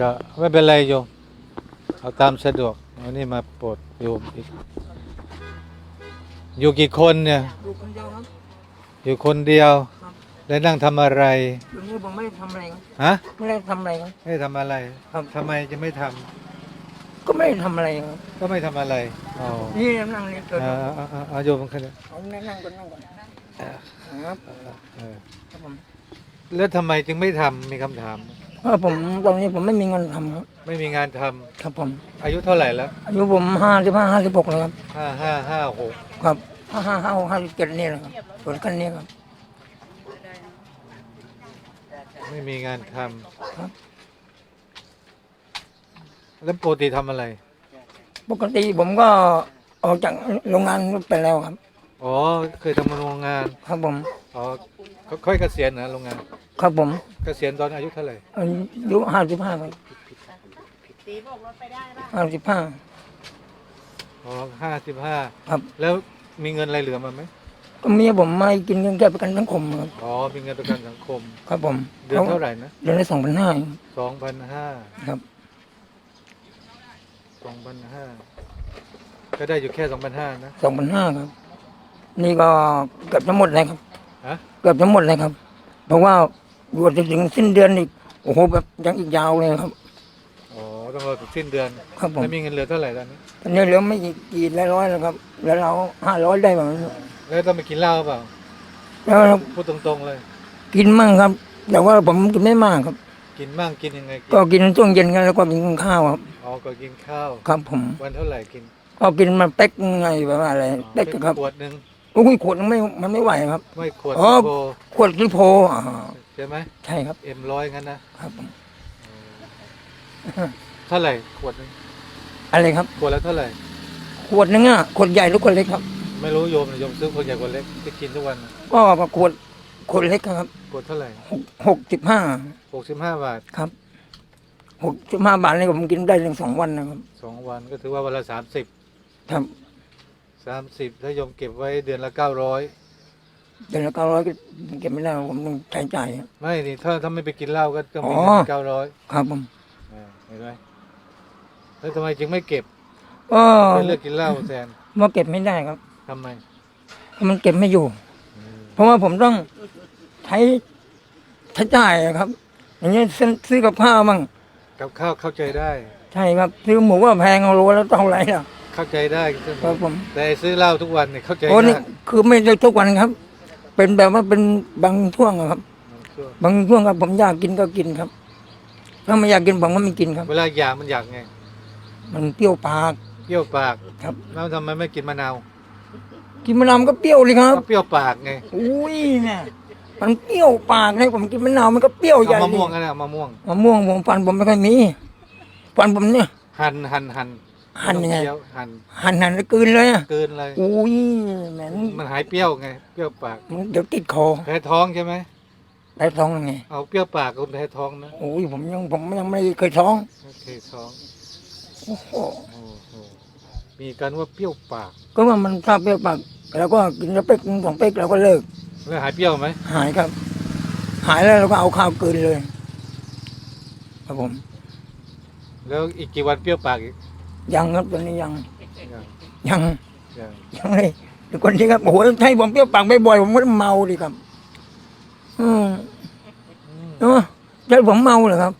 ก็ไม่เป็นไรโยม เอาตามสะดวกวันนี้มาโปรดโยมอีก อยู่กี่คนเนี่ย อยู่คนเดียวครับ อยู่คนเดียว ครับแล้วนั่งทำอะไร อยู่นี่ผมไม่ได้ทำอะไรครับฮะ ไม่ได้ทำอะไรครับ ไม่ได้ทำอะไรครับ ทำไมจะไม่ทำก็ไม่ได้ทำอะไรครับก็ไม่ทำอะไรอ๋อนี่นั่งนี่เกิดเอาเอาเอาเอาโยมขึ้นเลยเอานั่งนั่งก่อนนั่งก่อนครับเออครับผมแล้วทำไมจึงไม่ทำมีคำถาม เพราะผมตอนนี้ผมไม่มีเงินทำครับไม่มีงานทำครับผม อายุเท่าไหร่แล้วอายุผมห้าสิบห้าห้าสิบหกแล้วครับ ห้าห้าห้าหกครับห้าห้าห้าห้าสิบเจ็ดนี่แหละครับส่วนกันนี้ครับ ไม่มีงานทครับำแล้วปกติทำอะไร ปกติผมก็ออกจากโรงงานไปแล้วครับ อ๋อ เคยทำโรงงาน ครับผม อ๋อค่ค่อยเกษียณนะโรงงาน ครับผมเกษียณตอนอายุเท่าไหร่อายุห้าสิบห้าครับห้าสิบห้าอ๋อห้าสิบห้าครับแล้วมีเงินอะไรเหลือมาไหมก็เมียผมไม่กินเงินแก้ประกันสังคมครับอ๋อมีเงินประกันสังคม ครับผมเดือนเท่าไหร่นะเดือนละสองพันห้าสองพันห้าครับสองพันห้าก็ได้อยู่แค่สองพันห้านะสองพันห้าครับ นี่ก็เกือบจะหมดเลยครับฮะเกือบจะหมดเลยครับ เพราะว่า อยู่จนถึงสิ้นเดือนอีกโอ้โหแบบยังอีกยาวเลยครับ อ๋อต้องรอถึงสิ้นเดือนครับผมแล้วมีเงินเหลือเท่าไหร่ตอนนี้ ตอนนี้เหลือไม่กี่ร้อยแล้วครับ แล้วเราห้าร้อยได้แบบนั้นแล้วต้องไปกินเหล้าเปล่าแล้วเราพูดตรงๆเลย กินมั่งครับ แต่ว่าผมกินไม่มากครับ กินบ้างกินยังไงกินก็กินช่วงเย็นกันแล้วก็กินข้าวครับ อ๋อก็กินข้าว ครับผม วันเท่าไหร่กินก็กินมาเป๊กไงแบบว่าอะไรอ๋อเป๊กเป็นครับขวดหนึ่งโอ้ยขวดมันไม่มันไม่ไหวครับ ไม่ขวดอ๋อ โบขวดลิโพอ่าใช่ไหมใช่ครับ เอ็มร้อยงั้นนะครับผมเท่าไหร่ขวดหนึงอะไรครับ ขวดแล้วเท่าไหร่ ขวดนึงอะขวดใหญ่หรือขวดเล็กครับ ไม่รู้โยมโยมซื้อคนใหญ่คนเล็กที่กินทุกวันน่ะก็ขวดขวดเล็กครับขวดเท่าไหร่หกหกสิบห้าหกสิบห้าบาทครับหกสิบห้าบาทนี่ผมกินได้ถึงสองวันนะครับสองวันก็ถือว่าวันละสามสิบครับ สามสิบถ้าโยมเก็บไว้เดือนละเก้าร้อยเดือนละเก้าร้อยก็เก็บไม่ได้ผมต้องใช้จ่ายครับไม่นี่ถ้าถ้าไม่ไปกินเหล้าก็ต้องมีอ๋อ เงินเก้าร้อยครับผมเห็นไหมแล้วทำไมจึงไม่เก็บก็ไปเลือกกินเหล้าแทนว่าเก็บไม่ได้ครับทำไมเพราะมันเก็บไม่อยู่ อืมเพราะว่าผมต้องใช้ใช้จ่ายอะครับ อย่างเงี้ยซื้อซื้อกับข้าวมั่งกับข้าวเข้าใจได้ ใช่ครับ ซื้อหมูว่าแพงเอาโลแล้วเท่าไหร่ล่ะ เข้าใจได้ครับผม แต่ซื้อเหล้าทุกวันเนี่ยเข้าใจโอ้นี่ยากคือไม่ได้ทุกวันครับ เป็นแบบว่าเป็นบางช่วงอะครับบางช่วงบางช่วงครับผมอยากกินก็กินครับ ถ้าไม่อยากกินผมก็ไม่กินครับ เวลาอยากมันอยากไงมันเปรี้ยวปาก เปรี้ยวปากครับ แล้วทำไมไม่กินมะนาวกินมะนาวมันก็เปรี้ยวเลยครับก็เปรี้ยวปากไงอุ้ยเนี่ยมันเปรี้ยวปากเลยผมกินมะนาวมันก็เปรี้ยวใหญ่เอามะม่วงเลยกันนะมะม่วง มะม่วงผมฟันผมไม่ค่อยมีฟันผมเนี่ย หั่นหั่นหั่น หั่นยังไงม่ต้อเคี้ยวหั่นหันหันแล้วกลืนเลยอะเกินเลย อุ้ยแหมนมันหายเปรี้ยวไง เปรี้ยวปาก มันเดี๋ยวติดคอแพ้ท้องใช่ไหมได้ท้องยังไงเอาเปรี้ยวปากคนแพ้ท้องนะโอ้ยผมยังผมยังไม่เคยท้องโอเคท้องโอ้โหโอ้โหมีการว่าเปรี้ยวปาก ก็ว่ามันชอบเปรี้ยวปากแล้วก็กินแล้วเป๊กสองเป๊กเราก็เลิก แล้วหายเปรี้ยวไหม หายครับ หายแล้วเราก็เอาข้าวกลืนเลย ครับผม แล้วอีกกี่วันเปรี้ยวปากอีก ยังครับตอนนี้ยังยังยังยังยังเลยทุกคนที่ครับโอ้โหให้ผมเปรี้ยวปากบ่อยๆผมก็เมาดิครับ อืมอืมเนาะใช่ผมเมาเหรอครับ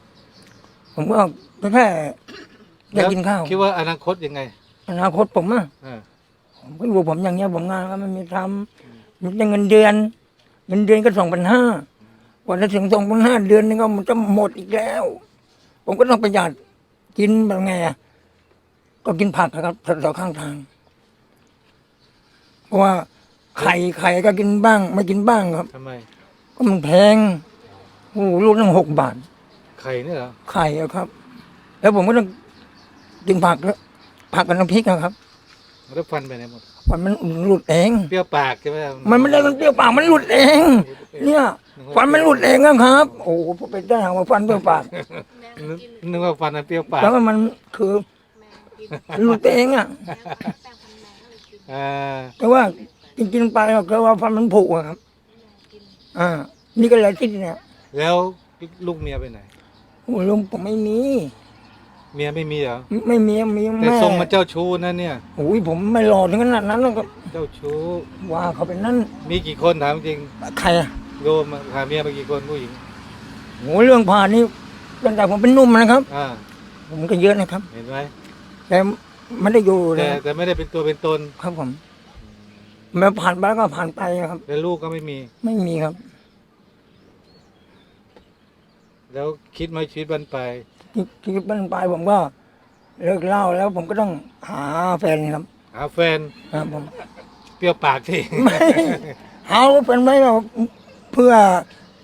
ผมก็แค่อยากกินข้าวคิดว่าอนาคตยังไง อนาคตผมอะเออผมก็อยู่ผมอย่างเงี้ยผมงานก็ไม่มีทำมีแต่เงินเดือน เงินเดือนก็สองพันห้ากว่าจะถึงสองพันห้าเดือนนึงก็มันจะหมดอีกแล้ว ผมก็ต้องประหยัดกินแบบไงอะ ก็กินผักอะครับต่อข้างทาง เพราะว่าไข่ไข่ก็กินบ้าง ไม่กินบ้างครับ ทำไม ก็มันแพงโอ้โหลูกตั้งหกบาท ไข่เนี่ยเหรอ ไข่อะครับ แล้วผมก็ต้องกินผักแล้วผักกับน้ำพริกอะครับมันก็ฟันไปไหนหมด มันมันหลุดเอง เปรี้ยวปากใช่ไหมมันไม่ได้มันเปรี้ยวปากมันหลุดเอง เนี่ยฟันมันหลุดเองอะครับ โอ้โหผมไปได้หางมาฟันเปรี้ยวปากนึกนึกว่าฟันมันเปรี้ยวปากแล้วมันคือ หลุดเองอะอ่าแต่ว่ากินกินๆไปก็คือว่าฟันมันผุอะครับ อ่า นี่ก็เลยที่เนี่ยแล้วลูกเมียไปไหน โอ้ลุงผมไม่มี เมียไม่มีเหรอ ไม่มีมีแต่แม่ทรงมันเจ้าชู้นะเนี่ย โอ้ยผมไม่หล่อถึงขนาดนั้นหรอกครับเจ้าชู้ ว่าเขาเป็นนั่นมีกี่คนถามจริงใครอะโยมอะหาเมียไปกี่คนผู้หญิง โอ้เรื่องผ่านนี่ตั้งแต่ผมเป็นหนุ่มนะครับ อ่า ผมก็เยอะนะครับ เห็นไหม แต่ไม่ได้อยู่แต่นะแต่ไม่ได้เป็นตัวเป็นตนครับผมแม้ผ่านไปก็ผ่านไปครับ และลูกก็ไม่มี ไม่มีครับ แล้วคิดไหมชีวิตบันไปลายที่ที่บ้านปลายผมก็เลิกเหล่าแล้วผมก็ต้องหาแฟนครับ หาแฟนครับผม เปรี้ยวปากที่ ไม่หาแฟนไว้เราเพื่อ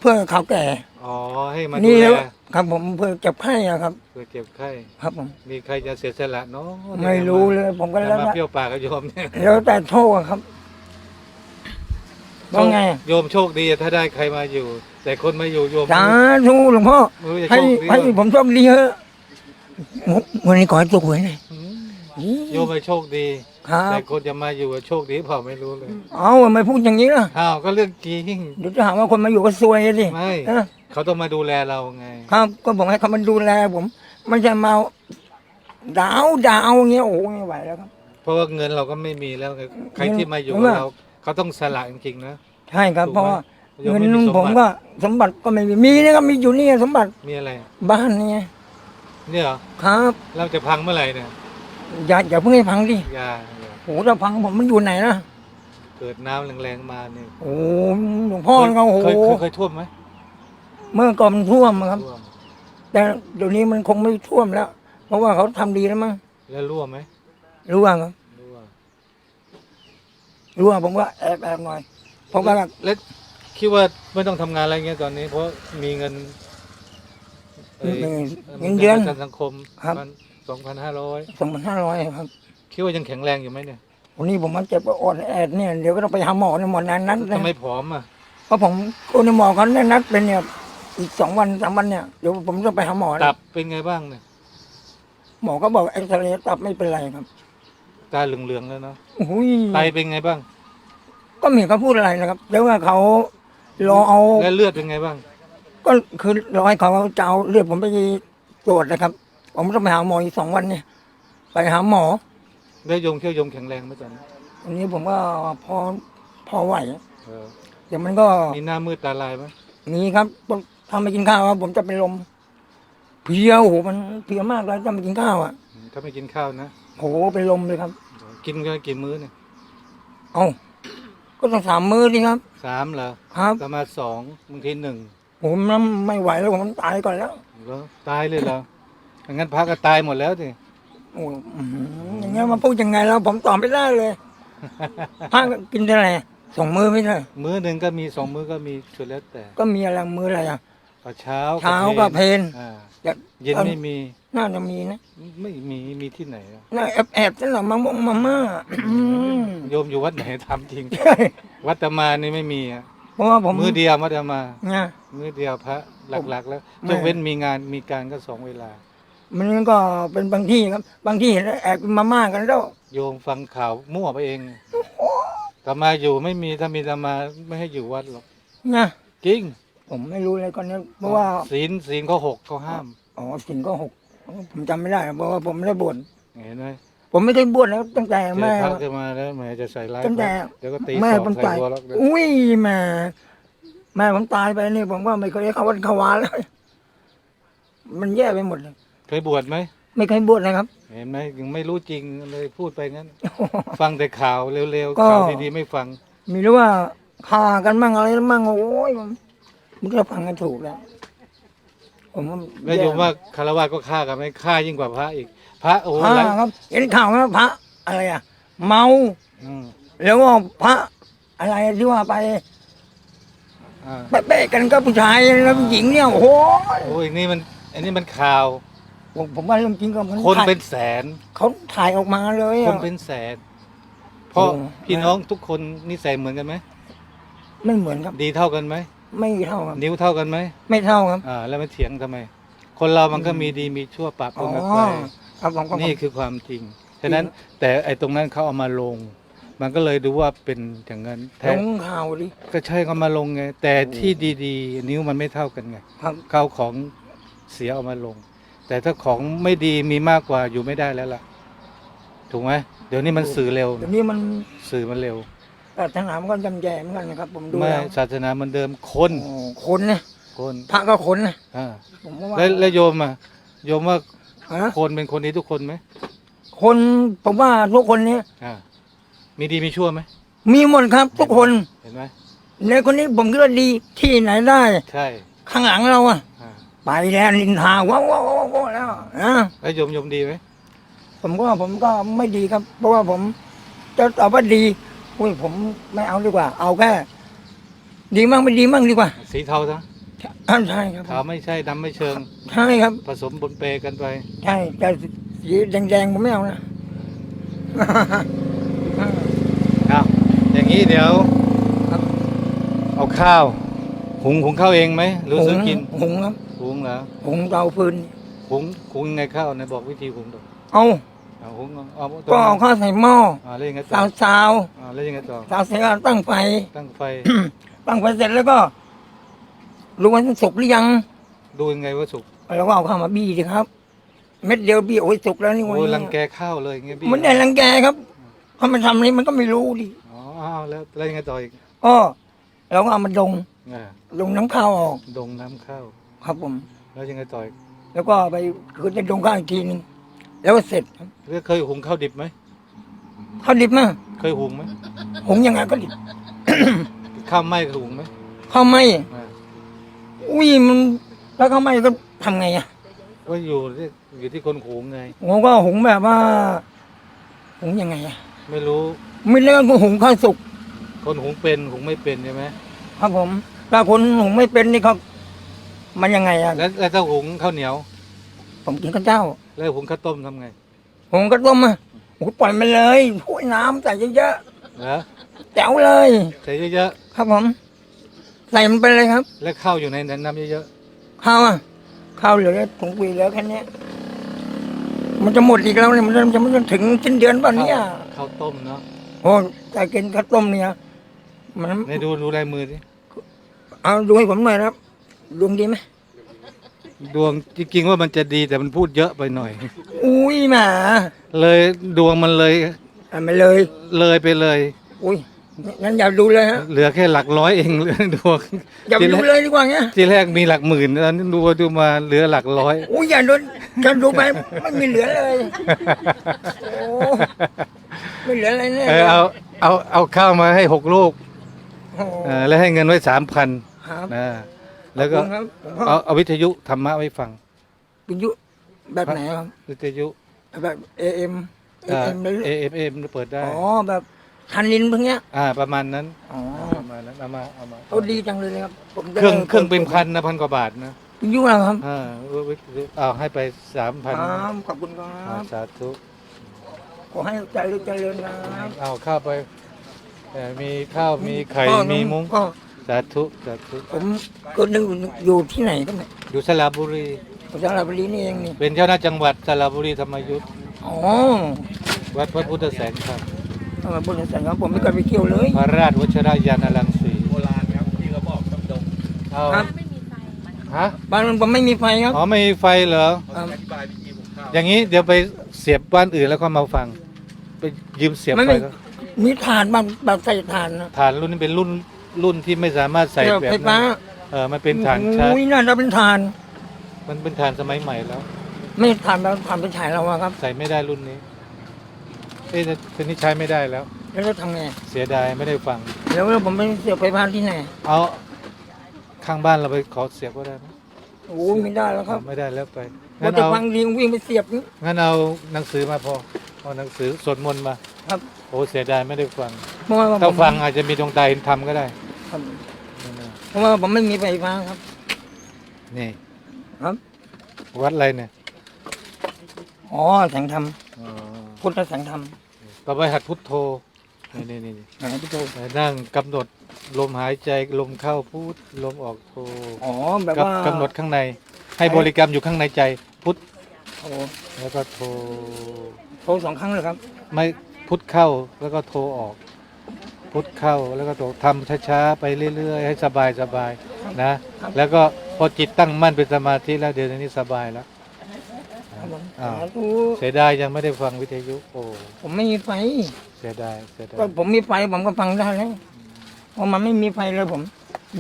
เพื่อเขาแก่ อ๋อให้มาดูนี่แล ครับผมเพื่อเจ็บไข้อะครับ เพื่อเจ็บไข้ ครับผม มีใครจะเสียสละเนาะไม่รู้เลย ผมก็แต่แล้วมาแต่เปรี้ยวปากกับโยมเนี่ยแล้วแต่โชคอะครับว่าไงโยมโชคดีถ้าได้ใครมาอยู่ แต่คนมาอยู่โยม สาธุหลวงพ่อไม่รู้จะให้โชคดี ให้หรือผมโชคดีเถอะวันนี้ขอให้ตัวหวยหน่อยอืมโยมไปโชคดี ครับแต่คนจะมาอยู่อะโชคดีเปล่าไม่รู้เลย เอาทำไมพูดอย่างนี้ล่ะอ้าวก็เรื่องจริง เดี๋ยวจะหาว่าคนมาอยู่ก็ซวยสิไม่เออ เขาต้องมาดูแลเราไง ครับก็บอกให้เขามาดูแลผมไม่ใช่มาดาวดาวอย่างเงี้ยโอ้โหไม่ไหวแล้วครับ เพราะว่าเงินเราก็ไม่มีแล้วไงใครที่มาอยู่ผมกับว่าเราเขาต้องสละจริงๆนะ ใช่ครับ ถูกไหม เพราะว่าโยมเงินไม่มีสมบัติผมก็สมบัติก็ไม่มีมีนะครับมีอยู่นี่สมบัติมีอะไร บ้านนี่ไงเนี่ยเหรอครับ เราจะพังเมื่อไหร่เนี่ยอย่าอย่าเพิ่งให้พังดิอย่าอย่าโอ้โหถ้าพังผมมันอยู่ไหนนะเกิดน้ำแรงๆมาเนี่ยโอ้โหหลวงพ่อเขาโอ้โหเคยเคยเคยท่วมไหม เมื่อก่อนมันท่วมครับ ท่วมแต่เดี๋ยวนี้มันคงไม่ท่วมแล้ว เพราะว่าเขาทำดีแล้วมั้งแล้วรั่วไหมรู้ว่าครับรั่วรู้ว่าผมว่าแอบแอบหน่อยเพราะว่า แล้วคิดว่าไม่ต้องทำงานอะไรเงี้ยตอนนี้เพราะมีเงินเอ่ยเงินเดือนประกันสังคมครับ สองพันห้าร้อยสองพันห้าร้อยครับคิดว่ายังแข็งแรงอยู่ไหมเนี่ยวันนี้ผมมาเจ็บอ่อนแอดเนี่ยเดี๋ยวก็ต้องไปหาหมอในหมอนั้นนัดนะทำไมผอมอะเพราะผมคนในหมอเขาแนะนัดเป็นเนี่ย อีกสองวันสามวันเนี่ยเดี๋ยวผมจะไปหาหมอนะตับเป็นไงบ้างเนี่ยหมอก็บอกเอ็กซเรย์ตับไม่เป็นไรครับตาเหลืองๆแล้วเนาะโอ้ยไตเป็นไงบ้าง ก็ไม่เห็นเขาพูดอะไรนะครับแต่ว่าเขารอเอาแล้วเลือดเป็นไงบ้าง ก็คือรอให้เขาจะเอาเลือดผมไปตรวจนะครับ ผมต้องไปหาหมออีกสองวันเนี่ย ไปหาหมอแล้วโยมเขี้ยวยมแข็งแรงไหมตอนนี้วันนี้ผมก็พอพอไหว เออแต่มันก็มีหน้ามืดตาลายไหมมีครับ ทำไปกินข้าวครับผมจะเป็นลมเพลียโอ้โหมันเพลียมากเลยจะไปกินข้าวอะถ้าไม่กินข้าวนะโอ้โหเป็นลมเลยครับ กินกันกี่มื้อเนี่ยเอ้าก็ต้องสามมื้อดิครับสามเหรอครับประมาณสองบางทีหนึ่งผมน้ำไม่ไหวแล้วผมตายก่อนแล้วแล้วตายเลยเหรองั้นพักก็ตายหมดแล้วสิโอ้อื้อหืออย่างเงี้ยมาพูดยังไงแล้วผมตอบไม่ได้เลยพระกินเท่าไหร่สองมื้อไม่ใช่มื้อหนึ่งก็มีสองมื้อก็มีสุดแล้วแต่ ก็มีอะไรมื้ออะไรอะ ก็เช้าเช้ากับเพลนอ่าอยากเย็นไม่มีน่าจะมีนะไม่มีมีที่ไหนอะน่าแอบแอบๆนั่นแหละมาม่งมาม่าอืมโยมอยู่วัดไหนทำจริง ใช่วัดตะมานี่ไม่มีอะเพราะว่าผมมื้อเดียววัดตะมาเนี่ยมื้อเดียวพระหลักๆ แล้วไม่ ยกเว้นมีงานมีการก็สองเวลา มันก็เป็นบางที่ครับ บางที่เห็นแอบกินมาม่ากันแล้วโยมฟังข่าวมั่วไปเองตะมาอยู่ไม่มีถ้ามีตะมาไม่ให้อยู่วัดหรอกนะจริง ผมไม่รู้เลยก่อนนี้เพราะว่าศีลศีลเขาหกเขาห้าม อ๋อสินก็หกผมจำไม่ได้เพราะว่าผมไม่ได้บวชเห็นไหมผมไม่ได้บวชแล้วตั้งแต่เจอแม่พระจะมาแล้วแหมจะใส่ร้ายตั้งแต่เดี๋ยวก็ตีแม่สอผมงใส่ตายหัวแล้วเดี๋ยวอุ้ยแม่แม่ผมตายไปนี่ผมว่าไม่เคยเข้าวัดเข้าวาเลยมันแย่ไปหมดเลยเคยบวชไหมไม่เคยบวชนะครับ เห็นไหมยังไม่รู้จริงเลยพูดไปงั้น ฟังแต่ข่าวเร็วก็ๆข่าวดีๆไม่ฟัง มีรู้ว่าฆ่ากันมั่งอะไรมั่งโอ้ย มันมันก็ฟังกันถูกแล้วผมว่าแล้วโยมว่าคารวะก็ฆ่ากันไหมฆ่ายิ่งกว่าพระอีก พระโอ้โหพระหลายครับเห็นข่าวว่าพระ อะไรอะ เมาอืมแล้วก็พระอะไรที่ว่าไปอ่าเป๊ะๆกันก็ผู้ชายแล้วผู้หญิงเนี่ยโอ้โหโอ้ยนี่มัน อันนี้มันข่าวผมผมว่าเรื่องจริงก็มันคนถ่ายเป็นแสนเขาถ่ายออกมาเลยคอะนเป็นแสนเพราะโอ้พี่น้องทุกคนนิสัยเหมือนกันไหมไม่เหมือนครับ ดีเท่ากันไหม ไม่เท่าครับ นิ้วเท่ากันไหมไม่เท่าครับอ่าแล้วมันเถียงทำไม คนเรามันก็มีดีมีชั่วปะปอ๋อนกันไปครับผมก็นี่คือความจริงฉะนั้นแต่ไอ้ตรงนั้นเขาเอามาลง มันก็เลยดูว่าเป็นอย่างนั้นลแท้งข่าวดิก็ใช่เขามาลงไงแต่ที่ดีๆ นิ้วมันไม่เท่ากันไงครับเข้าของเสียเอามาลง แต่ถ้าของไม่ดีมีมากกว่าอยู่ไม่ได้แล้วล่ะ ถูกไหมเดี๋ยวนี้มันสื่อเร็ว เดี๋ยวนี้มันสื่อมันเร็ว ศาสนามันก็จำแย่เหมือนกันนะครับ ผมดูไม่แล้วศาสนามันเดิมคนโอ้คนนะคนพระก็คนนะอ่าผมว่าแล้วแล้วโยมอะโยมว่าฮะคนเป็นคนนี้ทุกคนไหมคนผมว่าทุกคนเนี้อ่ามีดีมีชั่วไหมมีหมดครับทุกคนเห็นไหมในคนนี้ผมคิดว่าดีที่ไหนได้ ใช่ข้างหลังเราอะอ่าไปแล้วนินทาว้าวว้าวว้าวว้าวแล้วนะแล้วโยมโยมดีไหมผมก็ผมก็ไม่ดีครับ เพราะว่าผมจะตอบว่าดี อุ้ยผมไม่เอาดีกว่า เอาแค่ดีมั่งไม่ดีมั่งดีกว่าสีเทาซะอ่าใช่ครับขาวไม่ใช่ดำไม่เชิง ใช่ครับ ผสมปนเปกันไปใช่แต่สีแดงๆผมไม่เอานะอ้าวอย่างนี้เดี๋ยวครับเอาข้าว หุงหุงข้าวเองไหมหรือซื้อกินหุงครับหุงเหรอหุงเตาฟืนหุงหุงยังไงข้าวนะบอกวิธีหุงดูเอา เอาหุงเอาก็เอาข้าวใส่หม้ออ่าแล้วยังไงต่สาอวสาวอ่าแล้วยังไงต่อสาวเสร็จแล้วตั้งไฟ ตั้งไฟ ตั้งไฟเสร็จแล้วก็รู้ว่ามันสุกหรือยัง ดูยังไงว่าสุกเราก็เอาข้าวมาบี้สิครับ เม็ดเดียวบี้โอ้ยสุกแล้วนี่โอ้วันยนี้รังแกข้าวเลยอย่างเงี้ยพี่มันได้รังแกครับเขามาทำนี้มันก็ไม่รู้ดิอ๋ออ้าวแล้วแล้วยังไงต่ออีกก็เราก็เอามาดงอ่าดงน้ำข้าวออก ดงน้ำข้าว ครับผม แล้วยังไงต่ออีกแล้วก็ไปคือจะดงข้าวอีกทีหนึง แล้วก็เสร็จครับแล้วเคยหุงข้าวดิบไหมข้าวดิบมั้งเคยหุงไหมหุงยังไงก็ดิบ ข้าวไหม้เคยหุงไหมข้าวไหม้อ่าอุ้ยมันแล้วข้าวไหม้ก็ทำไงอะก็อยู่ที่อยู่ที่คนหุงไง ผมก็หุงแบบว่า หุงยังไงอะไม่รู้ไม่เรียกว่าหุงข้าวสุกคนหุงเป็นหุงไม่เป็นใช่ไหมครับผมถ้าคนหุงไม่เป็นนี่เขามันยังไงอะแล้วแล้วถ้าหุงข้าวเหนียวผมกินข้าวเจ้า แล้วหุงข้าวต้มทำไงหุงก็ต้มอะโอ้โหปล่อยมันเลยพูดน้ำใส่เยอะเหรอๆแจ๋วเลย ใส่เยอะครับผม ใส่มันไปเลยครับๆแล้วข้าวอยู่ในนั้นน้ำเยอะข้าวอะข้าวเหลือถุงปุ๋ยเหลือแค่เนี้ยมันจะหมดอีกแล้วเนี่ยมันจะมันจะถึงสิ้นเดือนๆป่ะเนี่ยข้าวต้มเนาะโอ้แต่กินข้าวต้มเนี่ยมัน ในดูดูลายมือสิเอาดูให้ผมหน่อยนะครับดวงดีไหม ดวงจริงๆว่ามันจะดีแต่มันพูดเยอะไปหน่อย อุ้ยหมาเลยดวงมันเลยอะไม่เลย เลยไปเลย อุ้ยงั้นอย่าดูเลยฮะเหลือแค่หลักร้อยเองเหลือดวงอย่าทีดูแรกเลยดีกว่าเงี้ยทีแรกมีหลักหมื่นตอนนี้ดูไปดูมาเหลือหลักร้อยอุ้ยอย่าดูจะดูไปไม่มีเหลือเลยโอ้ไม่เหลืออะไรแน่เออเอาเอาเอาข้าวมาให้หกลูกโอ้โหเออแล้วให้เงินไว้สามพันครับ นะ แล้วก็ขอบคุณครับเอาเอาวิทยุธรรมะไว้ฟัง วิทยุแบบไหนครับ วิทยุแบบ AM เอ่อ AM หรือเอเอ็มเปิดได้อ๋อแบบทันลินพวกเนี้ยอ่าประมาณนั้นอ๋อประมาณนั้นเอามาเอามาเขาดีจังเลยนะครับผมจะเครื่องได้เครื่องเป็นพันนะพันกว่าบาทนะวิทยุอะไรครับอ่าวิทยุเอาให้ไปสามพันครับขอบคุณครับสาธุขอให้ใจริญเจริญครับเอาข้าวไปเอ่อมีข้าวมีไข่พ่อมีมุ้งพ่อ สาธุสาธุผมก็นึกอยู่ที่ไหนกันเนี่ยอยู่สระบุรีสระบุรีนี่เองนี่เป็นเจ้าหน้าจังหวัดสระบุรีธรรมยุทธอ๋อวัดพระพุทธแสงครับเออบนสันครับผมไม่เคยไปเที่ยวเลยพระราชวชิรยานรังสีโบราณครับที่เขาบอกต้องดงเอาครับฮะบ้านผมไม่มีไฟครับอ๋อไม่มีไฟเหรอครับอย่างนี้เดี๋ยวไปเสียบบ้านอื่นแล้วก็มาฟัง ไปยืมเสียบไม่ไฟไม่ก็มีฐานบ้านแบบใส่ฐานนะฐานรุ่นนี้เป็นรุ่น รุ่นที่ไม่สามารถใส่เกี่ยวแบบไฟนั้ฟ้านเออมันเป็นฐานชาร์จอุ้ยน่าจะเป็นฐาน มันเป็นฐานสมัยใหม่แล้ว ไม่ฐานแบบฐานเป็นฉายเราอะครับ ใส่ไม่ได้รุ่นนี้เอ้ยทีนี้ใช้ไม่ได้แล้ว แล้วจะทำไง เสียดายไม่ได้ฟังแล้วแล้วผมไปเสียบไฟฟ้าที่ไหนเอาข้างบ้านเราไปขอเสียบก็ได้ไหมโอ้ยไม่ได้แล้วครับไม่ได้แล้วไปพองั้นจะเอาฟังดีวิ่งไปเสียบนี่ งั้นเอาหนังสือมาพอเอาหนังสือสวดมนต์มาครับ โอ้เสียดายไม่ได้ฟัง เพราะว่าถ้าผมฟังอาจจะมีดวงตาเห็นธรรมก็ได้ ครับเพราะว่าผมไม่มีไฟฟ้าครับ นี่ครับ วัดอะไรเนี่ยอ๋อแสงธรรมอ๋อพุทธแสงธรรมต่อไปหัดพุทโธนี่นี่นี่ไหนพี่โตนั่งกำหนดลมหายใจลมเข้าพุทลมออกโธอ๋อแบบกับว่ากำหนดข้างใน ให้บริกรรมอยู่ข้างในใจพุทโอ้แล้วก็โทโทรสองครั้งเลยครับ ไม่พุทเข้าแล้วก็โทออก พุทเข้าแล้วก็โททำช้าๆไปเรื่อย ๆ ให้สบายสบายนะ แล้วก็พอจิตตั้งมั่นเป็นสมาธิแล้วเดี๋ยวนี้สบายแล้วครับผมอ่าสาธุเสียดายยังไม่ได้ฟังวิทยุโอ้ผมไม่มีไฟเสียดายเสียดายก็ผมมีไฟผมก็ฟังได้แล้วเพราะมันไม่มีไฟเลยผม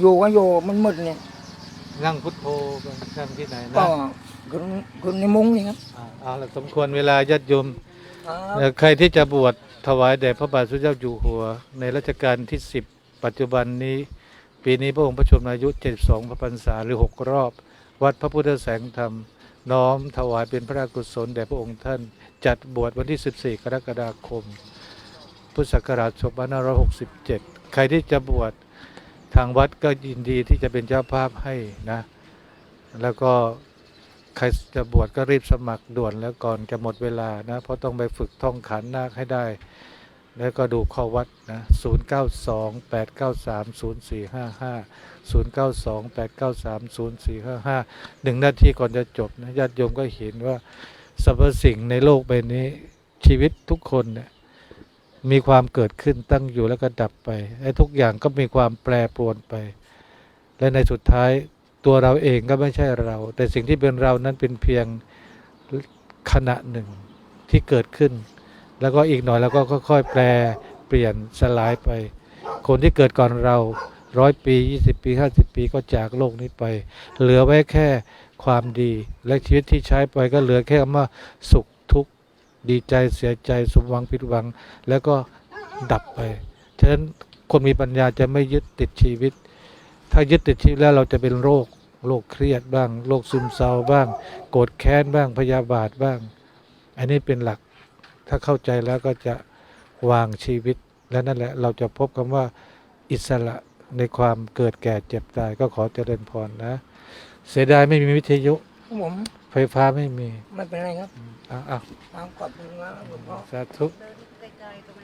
อยู่ก็อยู่มันมืดเนี่ยนั่งพุทโธนั่งที่ไหนก็นะคุณคุณในมุ้งนี่ครับอ่าเอาละสมควรเวลาญาติโยมครับเอ่อใครที่จะบวช ถวายแด่พระบาทสมเด็จเจ้าอยู่หัว ในรัชกาลที่ 10 ปัจจุบันนี้ ปีนี้พระองค์ประชนมายุ 72 พระพรรษาหรือ 6 รอบ วัดพระพุทธแสงธรรม น้อมถวายเป็นพระราชกุศลแด่พระองค์ท่าน จัดบวชวันที่ 14 กรกฎาคม พุทธศักราช 2567 ใครที่จะบวชทางวัดก็ยินดีที่จะเป็นเจ้าภาพให้นะ แล้วก็ ใครจะบวชก็รีบสมัครด่วนแล้วก่อนจะหมดเวลานะ เพราะต้องไปฝึกท่องขันนาคให้ได้ แล้วก็ดูข้อวัดนะ 0 9 2 8 9 3 0 4 5 5 0 9 2 8 9 3 0 4 5 5หนึ่งนาทีก่อนจะจบนะญาติโยมก็เห็นว่าสรรพสิ่งในโลกใบนี้ชีวิตทุกคนเนี่ยมีความเกิดขึ้นตั้งอยู่แล้วก็ดับไปไอ้ทุกอย่างก็มีความแปรปรวนไป และในสุดท้าย ตัวเราเองก็ไม่ใช่เรา แต่สิ่งที่เป็นเรานั้นเป็นเพียงขณะหนึ่งที่เกิดขึ้น แล้วก็อีกหน่อยแล้วก็ค่อยๆแปลเปลี่ยนสลายไป คนที่เกิดก่อนเราร้อยปียี่สิบปีห้าสิบปีก็จากโลกนี้ไป เหลือไว้แค่ความดี และชีวิตที่ใช้ไปก็เหลือแค่คำว่าสุขทุกข์ดีใจเสียใจสมหวังผิดหวัง แล้วก็ดับไป ฉะนั้นคนมีปัญญาจะไม่ยึดติดชีวิต ถ้ายึดติดชีวิตแล้วเราจะเป็นโรคโรคเครียดบ้างโรคซึมเศร้าบ้าง โกรธแค้นบ้างพยาบาทบ้าง อันนี้เป็นหลักถ้าเข้าใจแล้วก็จะวางชีวิต และนั่นแหละเราจะพบคำว่าอิสระในความเกิดแก่เจ็บตายก็ขอเจริญพรนะ เสียดายไม่มีวิทยุครับผมไฟฟ้าไม่มีไม่เป็นไรครับอ้าวอ้าวตามขอบคุณมากครับหลวงพ่อสาธุเดินไกลๆก็ไม่ได้ใช่หรอก